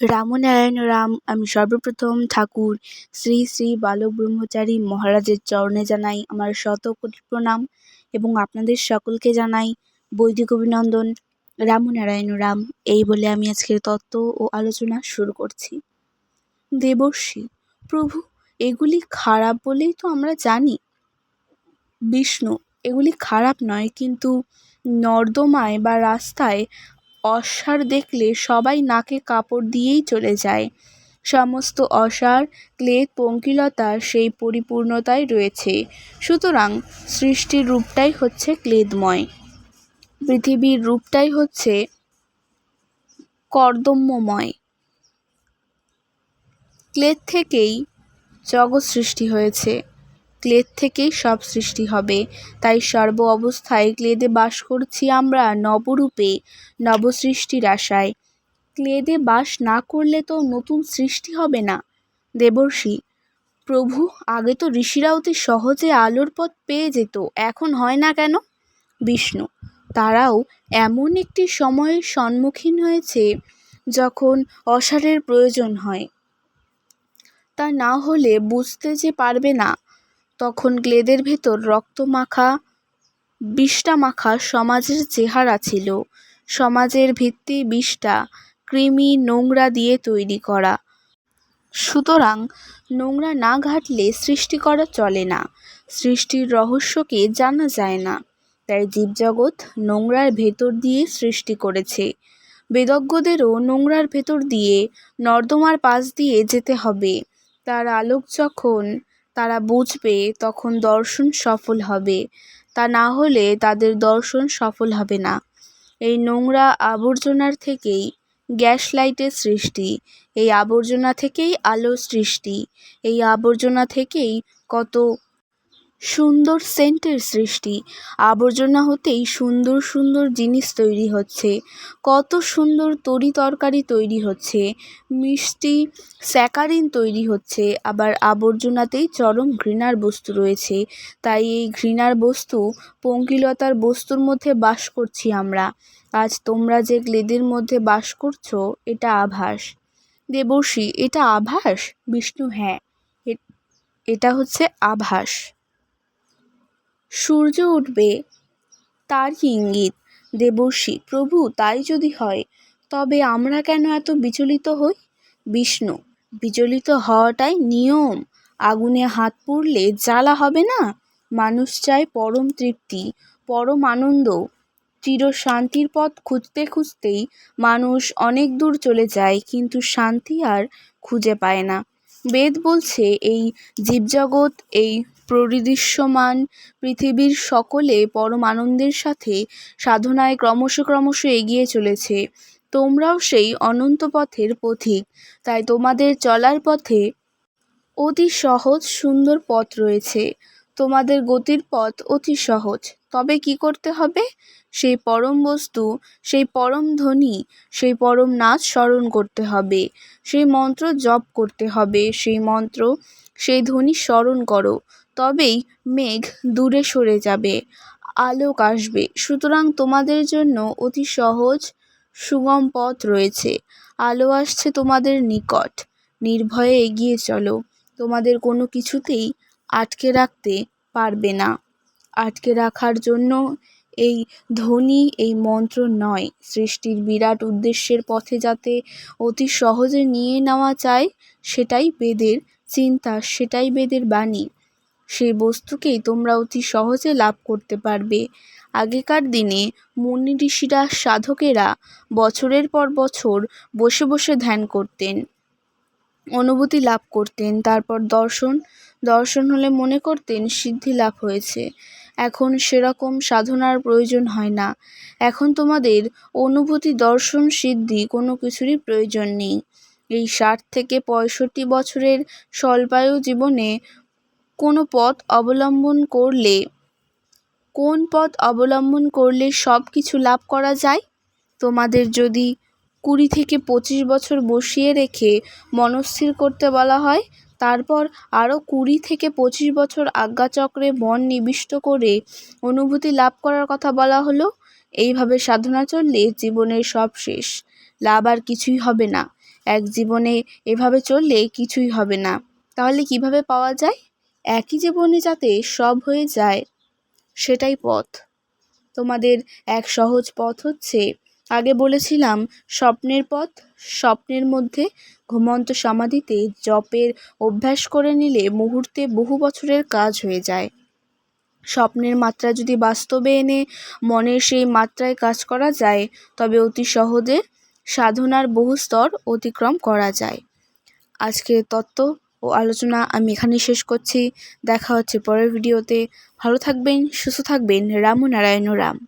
রামনারায়ণ রাম, আমি সর্বপ্রথম ঠাকুর। শ্রী শ্রী বালক ব্রহ্মচারী মহারাজের চরণে জানাই আমার শত কোটি প্রণাম এবং আপনাদের সকলকে জানাই বৈদিক অভিনন্দন। রামনারায়ণ রাম, এই বলে আমি আজকের তত্ত্ব ও আলোচনা শুরু করছি। দেবর্ষি, প্রভু, এগুলি খারাপ বলেই তো আমরা জানি। বিষ্ণু, এগুলি খারাপ নয়, কিন্তু নর্দমায় বা রাস্তায় অসার দেখলে সবাই নাকে কাপড় দিয়েই চলে যায়। সমস্ত অসার ক্লেদ, পঙ্কিলতা সেই পরিপূর্ণতায় রয়েছে। সুতরাং সৃষ্টির রূপটাই হচ্ছে ক্লেদময়। পৃথিবীর রূপটাই হচ্ছে কর্দম্যময়। ক্লেদ থেকেই জগৎ সৃষ্টি হয়েছে। ক্লেদ থেকেই সব সৃষ্টি হবে। তাই সর্ব অবস্থায় ক্লেদে বাস করছি আমরা নবরূপে, নবসৃষ্টির আশায়। ক্লেদে বাস না করলে তো নতুন সৃষ্টি হবে না। দেবর্ষি, প্রভু, আগে তো ঋষিরা অতি সহজে আলোর পথ পেয়ে যেত, এখন হয় না কেন? বিষ্ণু, তারাও এমন একটি সময়ের সম্মুখীন হয়েছে যখন অসারের প্রয়োজন হয়। তা না হলে বুঝতে যে পারবে না তখন গ্লেদের ভেতর রক্তমাখা বিষটা মাখা সমাজের চেহারা ছিল। সমাজের ভিত্তি বিষটা কৃমি নোংরা দিয়ে তৈরি করা। সুতরাং নোংরা না ঘাটলে সৃষ্টি করা চলে না। সৃষ্টির রহস্যকে জানা যায় না। তাই জীবজগৎ নোংরার ভেতর দিয়ে সৃষ্টি করেছে। বেদজ্ঞদেরও নোংরার ভেতর দিয়ে নর্দমার পাশ দিয়ে যেতে হবে। তার আলোক যখন তারা বুঝবে তখন দর্শন সফল হবে। তা না হলে তাদের দর্শন সফল হবে না। এই নোংরা আবর্জনার থেকেই গ্যাস লাইটের সৃষ্টি, এই আবর্জনা থেকেই আলোর সৃষ্টি, এই আবর্জনা থেকেই কত সুন্দর সেন্টের সৃষ্টি। আবর্জনা হতেই সুন্দর সুন্দর জিনিস তৈরি হচ্ছে। কত সুন্দর তরি তরকারি তৈরি হচ্ছে। মিষ্টি, স্যাকারিন তৈরি হচ্ছে। আবার আবর্জনাতেই চরম ঘৃণার বস্তু রয়েছে। তাই এই ঘৃণার বস্তু, পঙ্কিলতার বস্তুর মধ্যে বাস করছি আমরা। আজ তোমরা যে গ্লেদের মধ্যে বাস করছ, এটা আভাস। দেবর্ষি, এটা আভাস? বিষ্ণু হ্যাঁ। এটা হচ্ছে আভাস। সূর্য উঠবে তার ইঙ্গিত। দেবর্ষি, প্রভু, তাই যদি হয়, তবে আমরা কেন এত বিচলিত হই? বিষ্ণু, বিচলিত হওয়াটাই নিয়ম। আগুনে হাত পুড়লে জ্বালা হবে না? মানুষ চায় পরম তৃপ্তি, পরম আনন্দ। চির শান্তির পথ খুঁজতে খুঁজতেই মানুষ অনেক দূর চলে যায়, কিন্তু শান্তি আর খুঁজে পায় না। বেদ বলছে, এই জীবজগৎ, এই পরিদৃশ্যমান পৃথিবীর সকলে পরম আনন্দের সাথে সাধনায় ক্রমশ ক্রমশ এগিয়ে চলেছে। তোমরাও সেই অনন্ত পথের পথিক। তাই তোমাদের চলার পথে অতি সহজ সুন্দর পথ রয়েছে। তোমাদের গতির পথ অতি সহজ। তবে কি করতে হবে? সেই পরম বস্তু, সেই পরম ধ্বনি সেই পরম নাচ স্মরণ করতে হবে। সেই মন্ত্র জপ করতে হবে। সেই মন্ত্র, সেই ধ্বনি স্মরণ করো। তবেই মেঘ দূরে সরে যাবে। আলোক আসবে। সুতরাং তোমাদের জন্য অতি সহজ সুগম পথ রয়েছে। আলো আসছে তোমাদের নিকট। নির্ভয়ে এগিয়ে চলো। তোমাদের কোনো কিছুতেই আটকে রাখতে পারবে না। আটকে রাখার জন্য এই ধ্বনি, এই মন্ত্র নয়। সৃষ্টির বিরাট উদ্দেশ্যের পথে যাতে অতি সহজে নিয়ে নেওয়া চায় সেটাই বেদের চিন্তা, সেটাই বেদের বাণী। সেই বস্তুকেই তোমরা অতি সহজে লাভ করতে পারবে। আগেকার দিনে মুনি ঋষিরা সাধকেরা বছরের পর বছর বসে বসে ধ্যান করতেন, অনুভূতি লাভ করতেন, তারপর দর্শন দর্শন হলে মনে করতেন সিদ্ধি লাভ হয়েছে। এখন সেরকম সাধনার প্রয়োজন হয় না। এখন তোমাদের অনুভূতি, দর্শন, সিদ্ধি কোনো কিছুরই প্রয়োজন নেই। এই ষাট থেকে পঁয়ষট্টি বছরের স্বল্পায়ু জীবনে কোনো পথ অবলম্বন করলে, কোন পথ অবলম্বন করলে সব কিছু লাভ করা যায়? তোমাদের যদি কুড়ি থেকে পঁচিশ বছর বসিয়ে রেখে মনস্থির করতে বলা হয় তারপর আরও কুড়ি থেকে পঁচিশ বছর আজ্ঞাচক্রে মন নিবিষ্ট করে অনুভূতি লাভ করার কথা বলা হলো, এইভাবে সাধনা চললে জীবনের সব শেষ। লাভ আর কিছুই হবে না। এক জীবনে এভাবে চললে কিছুই হবে না। তাহলে কীভাবে পাওয়া যায়? একই জীবনে যাতে সব হয়ে যায়, সেটাই পথ। তোমাদের এক সহজ পথ হচ্ছে আগে বলেছিলাম, স্বপ্নের পথ স্বপ্নের মধ্যে ঘুমন্ত সমাধিতে জপের অভ্যাস করে নিলে মুহূর্তে বহু বছরের কাজ হয়ে যায়। স্বপ্নের মাত্রা যদি বাস্তবে এনে মনের সেই মাত্রায় কাজ করা যায়, তবে অতি সহজে সাধনার বহু স্তর অতিক্রম করা যায়। আজকের তত্ত্ব ও আলোচনা আমি এখানে শেষ করছি। দেখা হচ্ছে পরের ভিডিওতে। ভালো থাকবেন, সুস্থ থাকবেন। রাম নারায়ণ, রাম।